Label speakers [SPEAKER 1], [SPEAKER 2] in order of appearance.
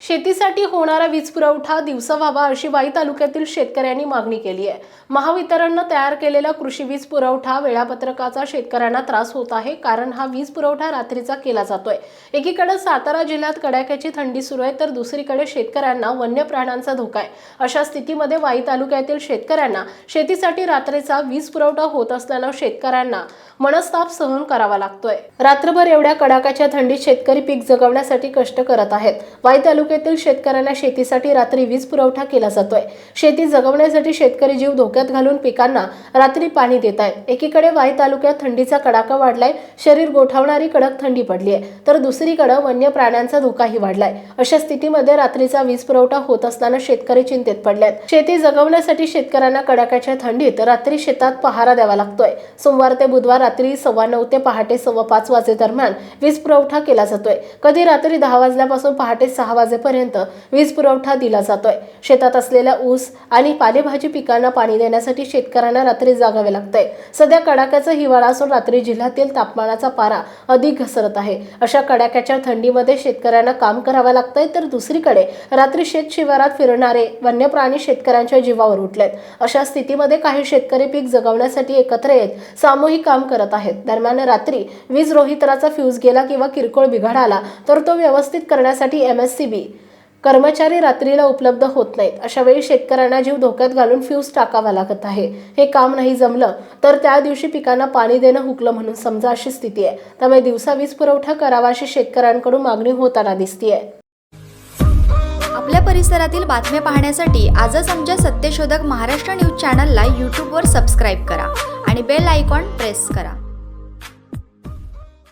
[SPEAKER 1] शेतीसाठी होणारा वीज पुरवठा दिवसा व्हावा अशी वाई तालुक्यातील शेतकऱ्यांनी मागणी केली आहे. महावितरणनं तयार केलेला कृषी वीज पुरवठा वेळापत्रकाचा शेतकऱ्यांना त्रास होत आहे कारण हा वीज पुरवठा रात्रीचा केला जातोय. एकीकडे सातारा जिल्ह्यात कडाक्याची थंडी सुरू आहे तर दुसरीकडे शेतकऱ्यांना वन्य प्राण्यांचा धोका आहे. अशा स्थितीमध्ये वाई तालुक्यातील शेतकऱ्यांना शेतीसाठी रात्रीचा वीज पुरवठा होत असल्यानं शेतकऱ्यांना मनस्ताप सहन करावा लागतोय. रात्रभर एवढ्या कडाक्याच्या थंडीत शेतकरी पीक जगवण्यासाठी कष्ट करत आहेत. वाई तालुक्यातील शेतकऱ्यांना शेतीसाठी रात्री वीज पुरवठा केला जातोय. शेती जगवण्यासाठी शेतकरी जीव धोक्यात घालून पिकांना रात्री पाणी देत आहेत. एकीकडे वाई तालुक्यात थंडीचा कडाका वाढलाय शरीर गोठावणारी कडक थंडी पडली आहे तर दुसरीकडे वन्य प्राण्यांचा धोकाही वाढलाय. अशा स्थितीमध्ये रात्रीचा वीज पुरवठा होत असताना शेतकरी चिंतेत पडलेत. शेती जगवण्यासाठी शेतकऱ्यांना कडाक्याच्या थंडीत रात्री शेतात पहारा द्यावा लागतोय. सोमवार ते बुधवार रात्री सव्वा नऊ ते पहाटे सव्वा पाच वाजे दरम्यान वीज पुरवठा केला जातोय. कधी रात्री दहा वाजल्यापासून पहाटे सहा वाजे वाजेपर्यंत वीज पुरवठा दिला जातोय. शेतात असलेल्या ऊस आणि पालेभाजी पिकांना पाणी देण्यासाठी शेतकऱ्यांना रात्री जागावे लागतंय. सध्या कडाक्याचा हिवाळा असून रात्री जिल्ह्यातील तापमानाचा पारा अधिक घसरत आहे. अशा कडाक्याच्या थंडीमध्ये शेतकऱ्यांना काम करावं लागतंय तर दुसरीकडे रात्री शेत शिवारात फिरणारे वन्य प्राणी शेतकऱ्यांच्या जीवावर उठलेत. अशा स्थितीमध्ये काही शेतकरी पीक जगवण्यासाठी एकत्र येत सामूहिक काम करत आहेत. दरम्यान रात्री वीज रोहित्राचा फ्यूज गेला किंवा किरकोळ बिघाड आला तर तो व्यवस्थित करण्यासाठी एम एस सी बी कर्मचारी रात्रीला उपलब्ध होत नाहीत. अशा वेळी शेतकऱ्यांना जीव धोक्यात घालून फ्यूज टाकावा लागत आहे. हे काम नाही जमलं तर त्या दिवशी पिकांना पाणी देणं हुकलं म्हणून समजा अशी स्थिती आहे. त्यामुळे दिवसा वीज पुरवठा करावा अशी शेतकऱ्यांकडून मागणी होताना दिसतीये.
[SPEAKER 2] आपल्या परिसरातील बातम्या पाहण्यासाठी आजच आमच्या सत्यशोधक महाराष्ट्र न्यूज चॅनलला यूट्यूबवर सबस्क्राईब करा आणि बेल आयकॉन प्रेस करा.